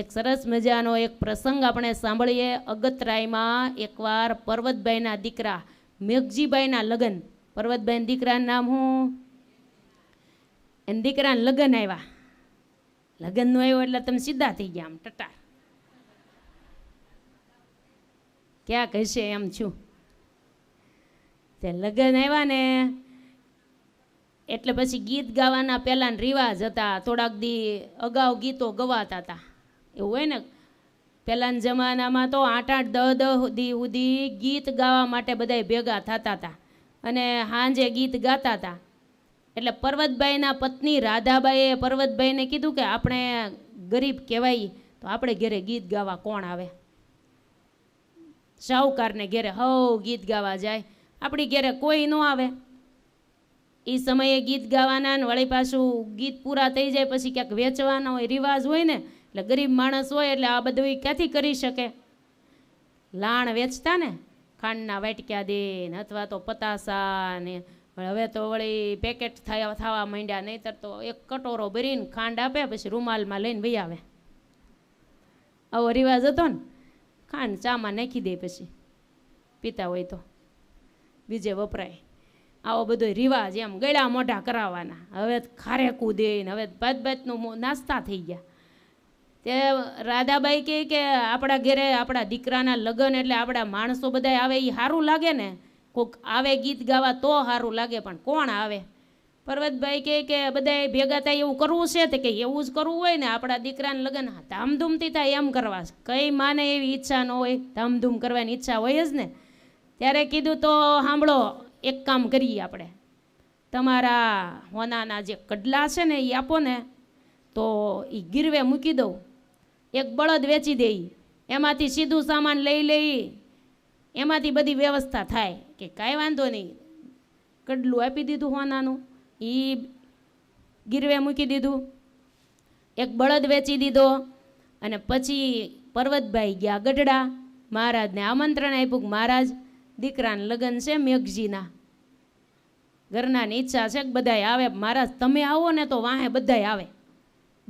એક સરસ મજાનો એક પ્રસંગ આપણે સાંભળીએ. અગતરાયમાં એકવાર પર્વતભાઈના દીકરા મેઘજીભાઈના લગ્ન. પર્વતભાઈના દીકરાનું નામ હું એને દીકરાના લગ્ન આવ્યા. લગ્નનું આવ્યું એટલે તમે સીધા થઈ ગયા આમ ટટાર. ક્યાં કહેશે એમ છું. તે લગ્ન આવ્યા ને એટલે પછી ગીત ગાવાના પહેલાં રિવાજ હતા. થોડાક દી અગાઉ ગીતો ગવાતા હતા. એવું હોય ને? પહેલાંના જમાનામાં તો આઠ આઠ દહ દહ દી સુધી ગીત ગાવા માટે બધાય ભેગા થતા હતા અને સાંજે ગીત ગાતા હતા એટલે પર્વતભાઈના પત્ની રાધાબાઈએ પર્વતભાઈને કીધું કે આપણે ગરીબ કહેવાય, તો આપણે ઘેરે ગીત ગાવા કોણ આવે? શાહુકારને ઘેરે હવ ગીત ગાવા જાય. આપણી ઘેરે કોઈ ન આવે. એ સમયે ગીત ગાવાના ને વળી પાછું ગીત પૂરા થઈ જાય, પછી ક્યાંક વેચવાના હોય, રિવાજ હોય ને એટલે ગરીબ માણસ હોય એટલે આ બધું ક્યાંથી કરી શકે? લાણ વેચતા ને, ખાંડના વાટક્યા દે ને અથવા તો પતાસા ને હવે તો વળી પેકેટ થયા, થવા માંડ્યા, નહીંતર તો એક કટોરો ભરીને ખાંડ આપે, પછી રૂમાલમાં લઈને ભાઈ આવે. આવો રિવાજ હતો ને, ખાંડ ચામાં નાખી દે પછી, પીતા હોય તો, બીજે વપરાય. આવો બધો રિવાજ એમ ગળા મોઢા કરાવવાના. હવે ખારેકું દે ને, હવે ભાત ભાતનું નાસ્તા થઈ ગયા. તે રાધાબાઈ કહે કે આપણા ઘરે આપણા દીકરાના લગ્ન એટલે આપણા માણસો બધા આવે એ સારું લાગે ને? કોક આવે ગીત ગાવા તો સારું લાગે, પણ કોણ આવે? પર્વતભાઈ કહે કે બધાય ભેગા થાય એવું કરવું છે તે કે એવું જ કરવું હોય ને? આપણા દીકરાના લગ્ન ધામધૂમથી થાય એમ કરવા. કઈ માને એવી ઈચ્છા ન હોય, ધામધૂમ કરવાની ઈચ્છા હોય જ ને? ત્યારે કીધું તો સાંભળો, એક કામ કરીએ આપણે. તમારા હોનાના જે કડલા છે ને એ આપો ને, તો એ ગીરવે મૂકી દઉં. એક બળદ વેચી દે. એમાંથી સીધું સામાન લઈ લઈ એમાંથી બધી વ્યવસ્થા થાય કે કાંઈ વાંધો નહીં. કડલું આપી દીધું હોનાનું. એ ગીરવે મૂકી દીધું. એક બળદ વેચી દીધો. અને પછી પર્વતભાઈ ગયા ગઢડા. મહારાજને આમંત્રણ આપ્યું કે મહારાજ, દીકરાને લગ્ન છે મેઘજીના. ઘરનાની ઈચ્છા છે કે બધાય આવે. મહારાજ, તમે આવો ને તો વાહે બધાય આવે.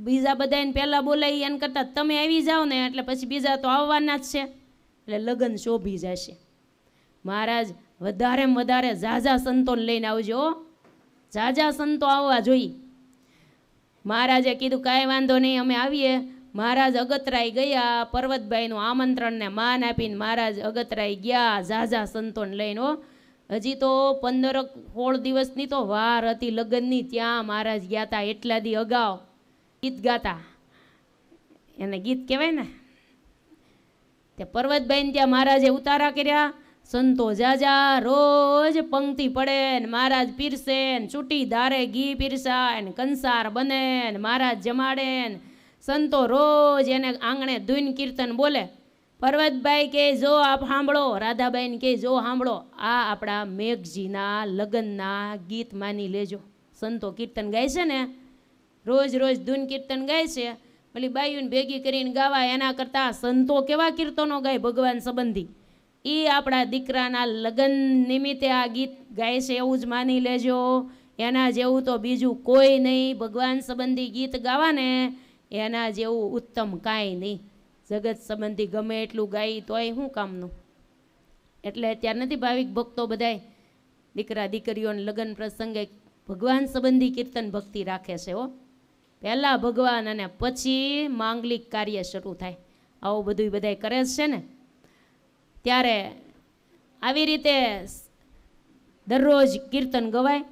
બીજા બધાને પહેલાં બોલાવી એને કરતાં તમે આવી જાઓ ને એટલે પછી બીજા તો આવવાના જ છે. એટલે લગ્ન શોભી જશે. મહારાજ વધારે વધારે ઝાઝા સંતોને લઈને આવજો. ઝાઝા સંતો આવવા જોઈએ. મહારાજે કીધું, કાંઈ વાંધો નહીં, અમે આવીએ. મહારાજ અગતરાય ગયા, પર્વતભાઈનું આમંત્રણને માન આપીને મહારાજ અગતરાય ગયા ઝાઝા સંતોને લઈને હજી તો પંદર સોળ દિવસની તો વાર હતી લગ્નની, ત્યાં મહારાજ ગયા હતા એટલા દી અગાઉ. ગીત ગાતા. એને ગીત કહેવાય ને? તે પર્વતભાઈને ત્યાં મહારાજે ઉતારા કર્યા. સંતો જાજા રોજ પંક્તિ પડે ને મહારાજ પીરસે ને ચૂંટી દારે ઘી પીરસાય ને કંસાર બને ને મહારાજ જમાડે ને સંતો રોજ એને આંગણે ધૂન કીર્તન બોલે. પર્વતભાઈ કે, જો આપ સાંભળો. રાધાબાઈને કે, જો સાંભળો. આ આપણા મેઘજીના લગ્નના ગીત માની લેજો. સંતો કીર્તન ગાય છે ને? રોજ રોજ ધૂન કીર્તન ગાય છે. પેલી બાયુને ભેગી કરીને ગાવા એના કરતાં સંતો કેવા કીર્તનો ગાય ભગવાન સંબંધી? એ આપણા દીકરાના લગ્ન નિમિત્તે આ ગીત ગાય છે, એવું જ માની લેજો. એના જેવું તો બીજું કોઈ નહીં. ભગવાન સંબંધી ગીત ગાવાને એના જેવું ઉત્તમ કાંઈ નહીં. જગત સંબંધી ગમે એટલું ગાય, તોય શું કામનું? એટલે અત્યારે નથી ભાવિક ભક્તો બધાય દીકરા દીકરીઓને લગ્ન પ્રસંગે ભગવાન સંબંધી કીર્તન ભક્તિ રાખે છે, હો. પહેલાં ભગવાન અને પછી માંગલિક કાર્ય શરૂ થાય. આવું બધું બધાય કરે છે ને. ત્યારે આવી રીતે દરરોજ કીર્તન ગવાય.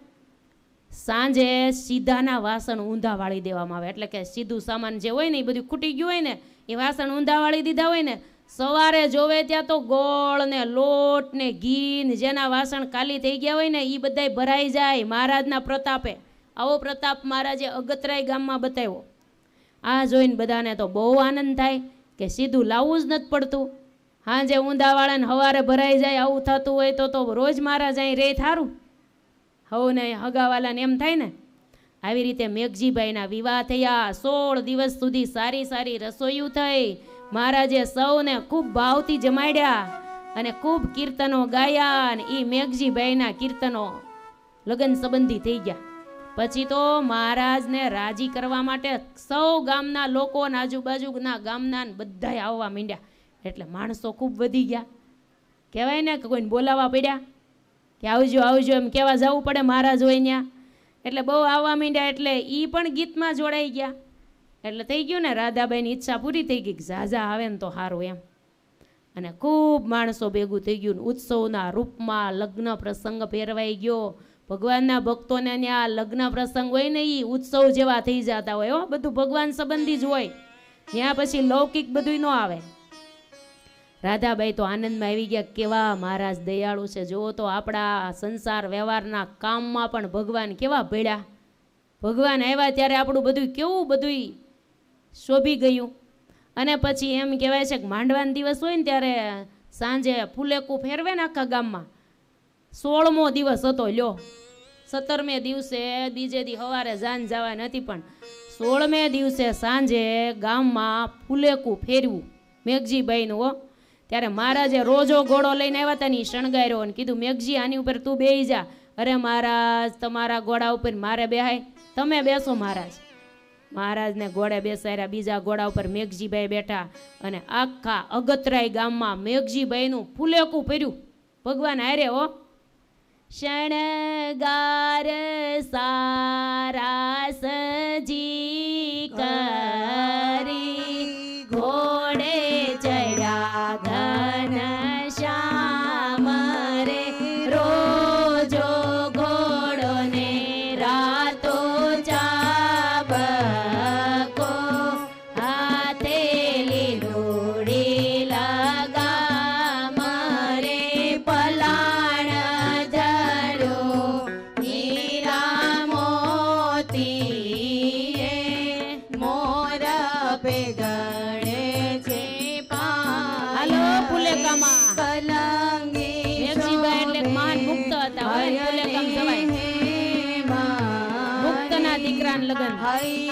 સાંજે સીધાના વાસણ ઊંધા વાળી દેવામાં આવે. એટલે કે સીધું સામાન જે હોય ને એ બધું ખૂટી ગયું હોય ને, એ વાસણ ઊંધા વાળી દીધા હોય ને, સવારે જોવે ત્યાં તો ગોળ ને લોટ ને ઘી ને જેના વાસણ ખાલી થઈ ગયા હોય ને એ બધાય ભરાઈ જાય મહારાજના પ્રતાપે. આવો પ્રતાપ મહારાજે અગતરાય ગામમાં બતાવ્યો. આ જોઈને બધાને તો બહુ આનંદ થાય કે સીધું લાવવું જ નથી પડતું. હાંજે ઊંધાવાળાને હવારે ભરાઈ જાય, આવું થતું હોય તો તો રોજ મહારાજ અહીં રે થારું. હવને હગાવાલાને એમ થાય ને? આવી રીતે મેઘજીભાઈના વિવાહ થયા, સોળ દિવસ સુધી સારી સારી રસોઈયું થઈ. મહારાજે સૌને ખૂબ ભાવથી જમાડ્યા અને ખૂબ કીર્તનો ગાયા અને એ મેઘજીભાઈના કીર્તનો લગ્ન સંબંધી થઈ ગયા. પછી તો મહારાજને રાજી કરવા માટે સૌ ગામના લોકો આજુબાજુના ગામના બધાય આવવા માંડ્યા. એટલે માણસો ખૂબ વધી ગયા. કહેવાય ને કે કોઈને બોલાવવા પડ્યા કે આવજો આવજો, એમ કહેવા જવું પડે મહારાજ હોય ત્યાં એટલે બહુ આવવા માંડ્યા એટલે એ પણ ગીતમાં જોડાઈ ગયા. એટલે થઈ ગયું ને રાધાબાઈની ઈચ્છા પૂરી થઈ ગઈ કે ઝાઝા આવે ને તો સારું એમ. અને ખૂબ માણસો ભેગું થઈ ગયું ઉત્સવના રૂપમાં લગ્ન પ્રસંગ ફેરવાઈ ગયો. ભગવાનના ભક્તોને ત્યાં લગ્ન પ્રસંગ હોય ને એ ઉત્સવ જેવા થઈ જતા હોય હો, બધું ભગવાન સંબંધી જ હોય. ત્યાં પછી લૌકિક બધું ન આવે. રાધાબાઈ તો આનંદમાં આવી ગયા કેવા મહારાજ દયાળુ છે. જુઓ તો આપણા સંસાર વ્યવહારના કામમાં પણ ભગવાન કેવા ભેળ્યા ભગવાન આવ્યા ત્યારે આપણું બધું કેવું બધું શોભી ગયું. અને પછી એમ કહેવાય છે કે માંડવાનો દિવસ હોય ને ત્યારે સાંજે ફૂલેકું ફેરવે ને આખા ગામમાં. સોળમો દિવસ હતો લ્યો. સત્તરમે દિવસે બીજે દી સવારે જાન જવા નથી પણ સોળમે દિવસે સાંજે ગામમાં ફૂલેકું ફેરવું. મેઘજીભાઈનું હો. ત્યારે મહારાજે રોજો ઘોડો લઈને આવ્યા હતા ને શણગાર્યો અને કીધું, મેઘજી, આની ઉપર તું બેહી જા. અરે મહારાજ, તમારા ઘોડા ઉપર મારે બેહાય. તમે બેસો મહારાજ. મહારાજને ઘોડે બેસાડ્યા. બીજા ઘોડા ઉપર મેઘજીભાઈ બેઠા અને આખા અગતરાય ગામમાં મેઘજીભાઈનું ફૂલેકું ફર્યું ભગવાન હારે હો. શણગાર સારા સજી દીકરાના લગ્ન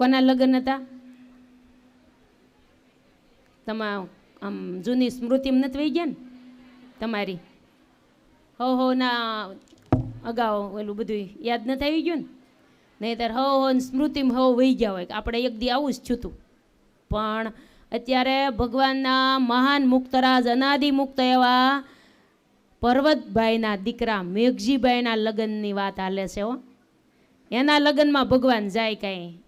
કોના લગ્ન હતા? તમા આમ જૂની સ્મૃતિ નથી વહી ગયા ને તમારી? હો હો, ના, અગાઉ ઓલું બધું યાદ નથી આવી ગયું ને? નહીંતર હો હો સ્મૃતિમાં હો વહી ગયા હોય આપણે એક દી આવું જ છૂતું પણ અત્યારે ભગવાનના મહાન મુક્તરાજ અનાદિ મુક્ત એવા પર્વતભાઈના દીકરા મેઘજીભાઈના લગ્નની વાત હાલે છે હો. એના લગ્નમાં ભગવાન જાય કાંઈ?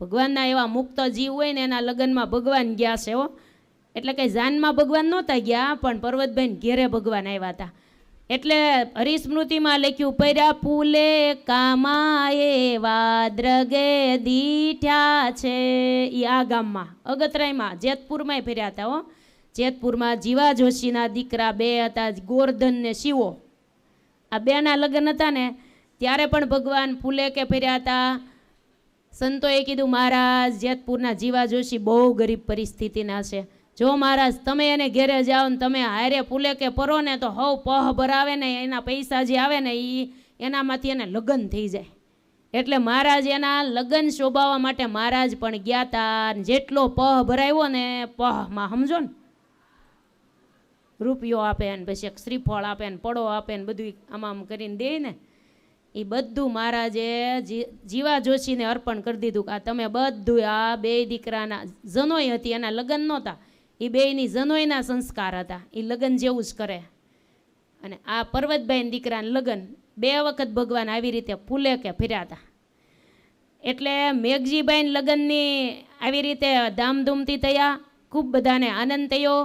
ભગવાનના એવા મુક્ત જીવ હોય ને એના લગ્નમાં ભગવાન ગયા છે, હો. એટલે કંઈ જાનમાં ભગવાન નહોતા ગયા, પણ પર્વતભાઈને ઘેરે ભગવાન આવ્યા હતા. એટલે હરિસ્મૃતિમાં લખ્યું પર્યા ફૂલે કામાએ વાદ્રગે દીઠ્યા છે. એ આ ગામમાં, અગતરાયમાં, જેતપુરમાંય ફેર્યા હતા, હો. જેતપુરમાં જીવા જોશીના દીકરા બે હતા, ગોરધન ને શિવો. આ બેના લગ્ન હતા ને, ત્યારે પણ ભગવાન ફૂલે કે ફેર્યા હતા? સંતોએ કીધું, મહારાજ, જેતપુરના જીવા જોશી બહુ ગરીબ પરિસ્થિતિના છે. જો મહારાજ, તમે એને ઘેરે જાઓ ને તમે હારે પુલે કે પરો ને તો હવ પહ ભરાવે ને એના પૈસા જે આવે ને એ એનામાંથી એને લગ્ન થઈ જાય. એટલે મહારાજ એના લગ્ન શોભાવવા માટે મહારાજ પણ ગયા તા ને જેટલો પહ ભરાવ્યો ને પહમાં સમજો ને. રૂપિયો આપે ને પછી એક શ્રીફળ આપે ને પડો આપે ને બધું આમ આમ કરીને દે ને. એ બધું મહારાજે જીવા જોશીને અર્પણ કરી દીધું કે આ તમે બધું આ બે દીકરાના જનોય હતી, એના લગ્ન નહોતા. એ બેયની જનોયના સંસ્કાર હતા. એ લગ્ન જેવું જ કરે. અને આ પર્વતભાઈના દીકરાના લગ્ન બે વખત ભગવાન આવી રીતે ફૂલે કે ફર્યા હતા. એટલે મેઘજીભાઈના લગ્નની આવી રીતે ધામધૂમથી થયા, ખૂબ બધાને આનંદ થયો.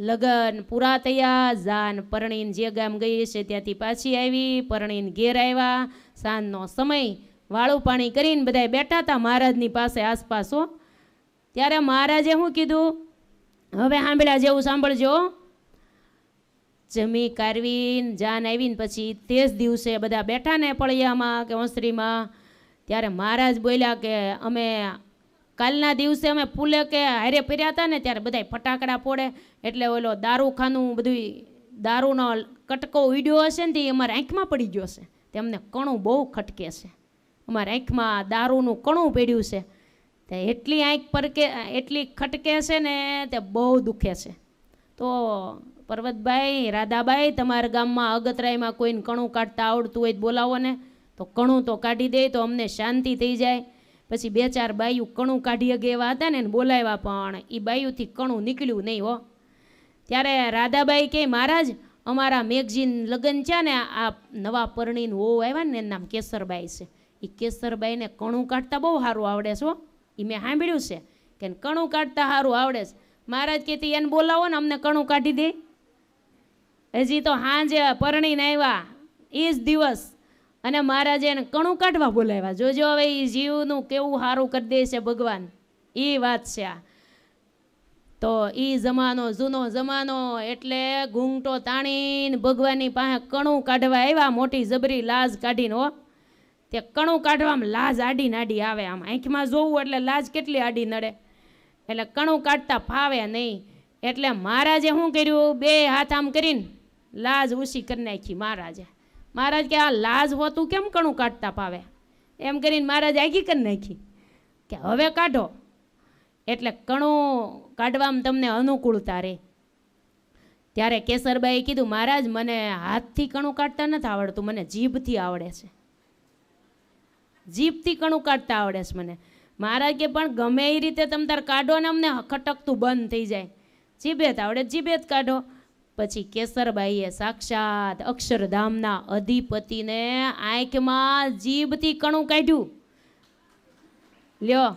લગ્ન પૂરા થયા, જાન પરણીન જે ગામ ગઈ છે ત્યાંથી પાછી આવી, પરણીન ઘેર આવ્યા. સાંજનો સમય વાળું પાણી કરીને બધાય બેઠા હતા મહારાજની પાસે આસપાસ ત્યારે મહારાજે શું કીધું? હવે સાંભળ્યા જેવું સાંભળજો. જમી કારવીને, જાન આવીને પછી તે જ દિવસે બધા બેઠા ને પળિયામાં કે ઓસરીમાં ત્યારે મહારાજ બોલ્યા કે અમે કાલના દિવસે અમે ફૂલે કે હારે પહેર્યા હતા ને ત્યારે બધાય ફટાકડા ફોડે. એટલે ઓલો દારૂખાનું બધું દારૂનો કટકો ઉડ્યો હશે ને તે અમારા આંખમાં પડી ગયો છે તેમને કણું બહુ ખટકે છે. અમારા આંખમાં દારૂનું કણું પડ્યું છે. તે એટલી આંખ પર કે એટલી ખટકે છે ને તે બહુ દુખે છે. તો પર્વતભાઈ, રાધાબાઈ, તમારા ગામમાં અગતરાયમાં કોઈને કણું કાઢતા આવડતું હોય બોલાવો ને. તો કણું તો કાઢી દે તો અમને શાંતિ થઈ જાય. પછી બે ચાર બાયું કણું કાઢી અગે હતા ને એને બોલાવ્યા, પણ એ બાયુથી કણું નીકળ્યું નહીં હો. ત્યારે રાધાબાઈ કે, મહારાજ, અમારા મેગઝીન લગ્ન છે ને, આ નવા પરણીને વહુ આવ્યા ને, એનું નામ કેસરબાઈ છે. એ કેસરબાઈને કણું કાઢતા બહુ સારું આવડે છે એ મેં સાંભળ્યું છે કે કણું કાઢતા સારું આવડે છે. મહારાજ કહેતી એને બોલાવો ને, અમને કણું કાઢી દે. હજી તો હાંજે પરણીને આવ્યા. એ જ દિવસ અને મહારાજે એને કણું કાઢવા બોલાવ્યા, જોજો હવે એ જીવનું કેવું સારું કરી દે છે ભગવાન. એ વાત છે આ. તો એ જમાનો, જૂનો જમાનો એટલે ઘૂંઘટો તાણીને ભગવાનની પાસે કણું કાઢવા આવ્યા, મોટી જબરી લાજ કાઢીને હો. તે કણું કાઢવામાં લાજ આડી નાડી આવે આમ. આંખમાં જોવું એટલે લાજ કેટલી આડી નડે. એટલે કણું કાઢતા ફાવે નહીં. એટલે મહારાજે શું કર્યું? બે હાથ આમ કરીને લાજ ઉછી કરી નાખી મહારાજે મહારાજ કે, આ લાજ હોતું કેમ કણું કાઢતા પાવે? એમ કરીને મહારાજ આગી કરી નાખી કે, હવે કાઢો. એટલે કણું કાઢવામાં તમને અનુકૂળતા રહે ત્યારે કેસરબાઈએ કીધું, મહારાજ, મને હાથથી કણું કાઢતા નથી આવડતું, મને જીભથી આવડે છે. જીભથી કણું કાઢતા આવડે છે મને. મહારાજ કે, પણ ગમે એ રીતે તમે તાર કાઢો ને અમને ખટકતું બંધ થઈ જાય. જીભે જ આવડે જીભે જ કાઢો. પછી કેસરબાઈએ સાક્ષાત અક્ષરધામના અધિપતિને આંખમાં જીભથી કણું કાઢ્યું. લ્યો,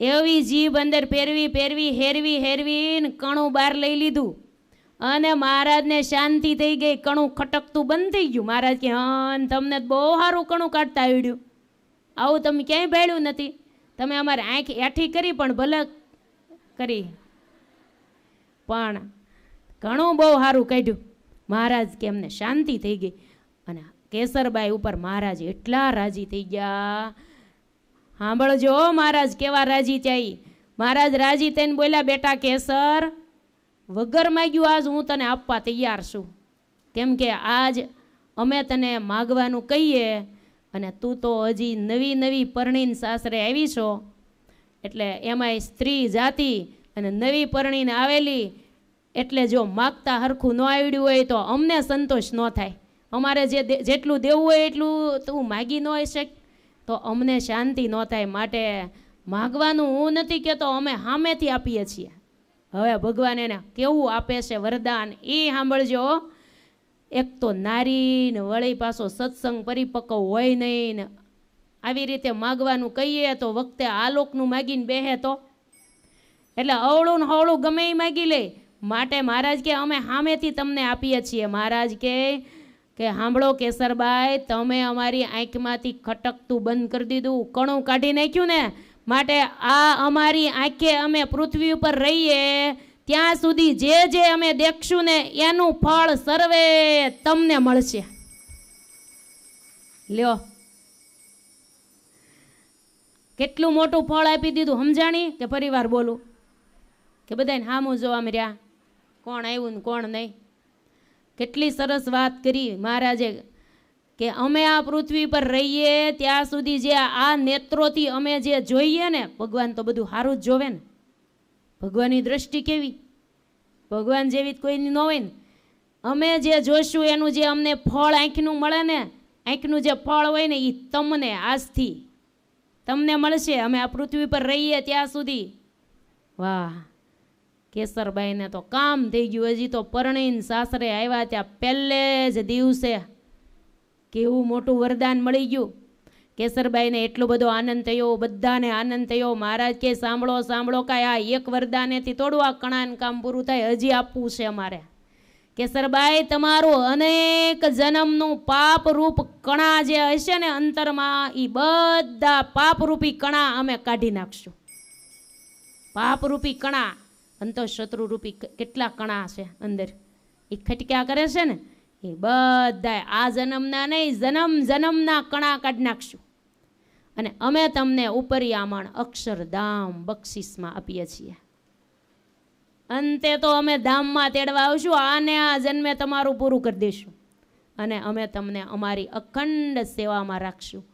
એવી જીભ અંદર પહેરવી પહેરવી હેરવી હેરવી ને કણું બહાર લઈ લીધું. અને મહારાજને શાંતિ થઈ ગઈ, કણું ખટકતું બંધ થઈ ગયું. મહારાજ કે, હા તમને બહુ સારું કણું કાઢતા આવડ્યું. આવું તમે ક્યાંય ભાડ્યું નથી. તમે અમારે આંખ એઠી કરી પણ ભલે કરી. પણ ઘણું બહુ સારું કાઢ્યું. મહારાજ કે એમને શાંતિ થઈ ગઈ. અને કેસરબાઈ ઉપર મહારાજ એટલા રાજી થઈ ગયા. સાંભળજો મહારાજ, કેવા રાજી થઈ મહારાજ રાજી થઈને બોલ્યા, બેટા કેસર, વગર માગ્યું આજ હું તને આપવા તૈયાર છું. કેમ કે આજ અમે તને માગવાનું કહીએ અને તું તો હજી નવી નવી પરણીને સાસરે આવી છો. એટલે એમાંય સ્ત્રી જાતિ અને નવી પરણીને આવેલી એટલે જો માગતા હરખું ન આવડ્યું હોય તો અમને સંતોષ ન થાય. અમારે જે જેટલું દેવું હોય એટલું તું માગી ન શક. તો અમને શાંતિ ન થાય માટે માગવાનું હું નથી કહેતો અમે સામેથી આપીએ છીએ. હવે ભગવાન એને કેવું આપે છે વરદાન એ સાંભળજો. એક તો નારી ને વળી પાછો સત્સંગ પરિપક્વ હોય નહીં ને આવી રીતે માગવાનું કહીએ તો વખતે આલોકનું માગીને બેહે તો. એટલે અવળું ને હવળું ગમે એ માગી લે. માટે મહારાજ કે, અમે સામેથી તમને આપીએ છીએ. મહારાજ કે કે સાંભળો કેસરબાઈ, તમે અમારી આંખમાંથી ખટકતું બંધ કરી દીધું, કણું કાઢી નાખ્યું ને? માટે આ અમારી આંખે અમે પૃથ્વી ઉપર રહીએ. ત્યાં સુધી જે જે અમે દેખશું ને, એનું ફળ સર્વે તમને મળશે. લ્યો. કેટલું મોટું ફળ આપી દીધું, સમજાણી? કે પરિવાર બોલું? કે બધાને હામું જોવા મળ્યા? કોણ આવ્યું ને કોણ નહીં? કેટલી સરસ વાત કરી મહારાજે કે અમે આ પૃથ્વી પર રહીએ, ત્યાં સુધી જે આ નેત્રોથી અમે જે જોઈએ ને, ભગવાન તો બધું સારું જ જોવે ને. ભગવાનની દ્રષ્ટિ કેવી? ભગવાન જેવી કોઈની ન હોય ને. અમે જે જોઈશું એનું જે અમને ફળ આંખનું મળે ને, આંખનું જે ફળ હોય ને એ તમને આજથી તમને મળશે. અમે આ પૃથ્વી પર રહીએ ત્યાં સુધી. વાહ. કેસરબાઈને તો કામ થઈ ગયું. હજી તો પરણીને સાસરે આવ્યા ત્યાં પહેલે જ દિવસે કેવું મોટું વરદાન મળી ગયું. કેસરબાઈને એટલો બધો આનંદ થયો, બધાને આનંદ થયો. મહારાજ કે, સાંભળો સાંભળો, કાંઈ આ એક વરદાનેથી થોડું આ કણાન કામ પૂરું થાય, હજી આપવું છે અમારે. કેસરબાઈ તમારું અનેક જન્મનું પાપરૂપ કણા જે હશે ને અંતરમાં એ બધા પાપરૂપી કણા અમે કાઢી નાખશું. પાપરૂપી કણા અંતો શત્રુરૂપી કેટલા કણા છે અંદર? એ ખટક્યા કરે છે ને, એ બધા આ જન્મના નહીં, જન્મ, જન્મના કણા કાઢી નાખશું. અને અમે તમને ઉપરિયામણ અક્ષરધામ બક્ષિસમાં આપીએ છીએ. અંતે તો અમે ધામમાં તેડવા આવશું, આને આ જન્મે તમારું પૂરું કરી દઈશું અને અમે તમને અમારી અખંડ સેવામાં રાખશું.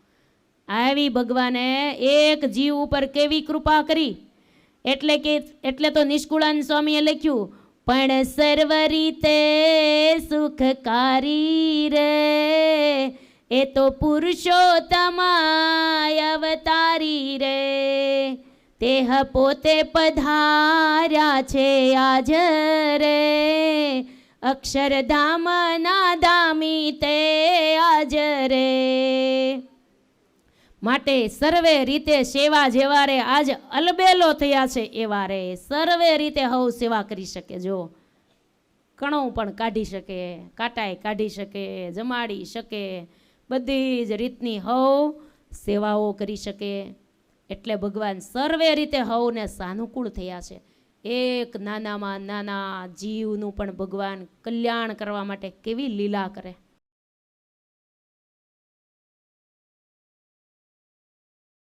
આવી ભગવાને એક જીવ ઉપર કેવી કૃપા કરી? એટલે કે, એટલે તો નિષ્કુળાન સ્વામીએ લખ્યું, પણ સર્વ રીતે સુખકારી રે. એ તો પુરુષોત્તમાય અવતારી રે. તેહ પોતે પધાર્યા છે આજ રે. અક્ષરધામ ના ધામી તે આજ રે. માટે સર્વે રીતે સેવા જેવા રે આજ અલબેલો થયા છે એવા રે સર્વે રીતે હવ સેવા કરી શકે જો. કણો પણ કાઢી શકે, કાંટાય કાઢી શકે, જમાડી શકે, બધી જ રીતની હવ સેવાઓ કરી શકે. એટલે ભગવાન સર્વે રીતે હવને સાનુકૂળ થયા છે. એક નાનામાં નાના જીવનું પણ ભગવાન કલ્યાણ કરવા માટે કેવી લીલા કરે.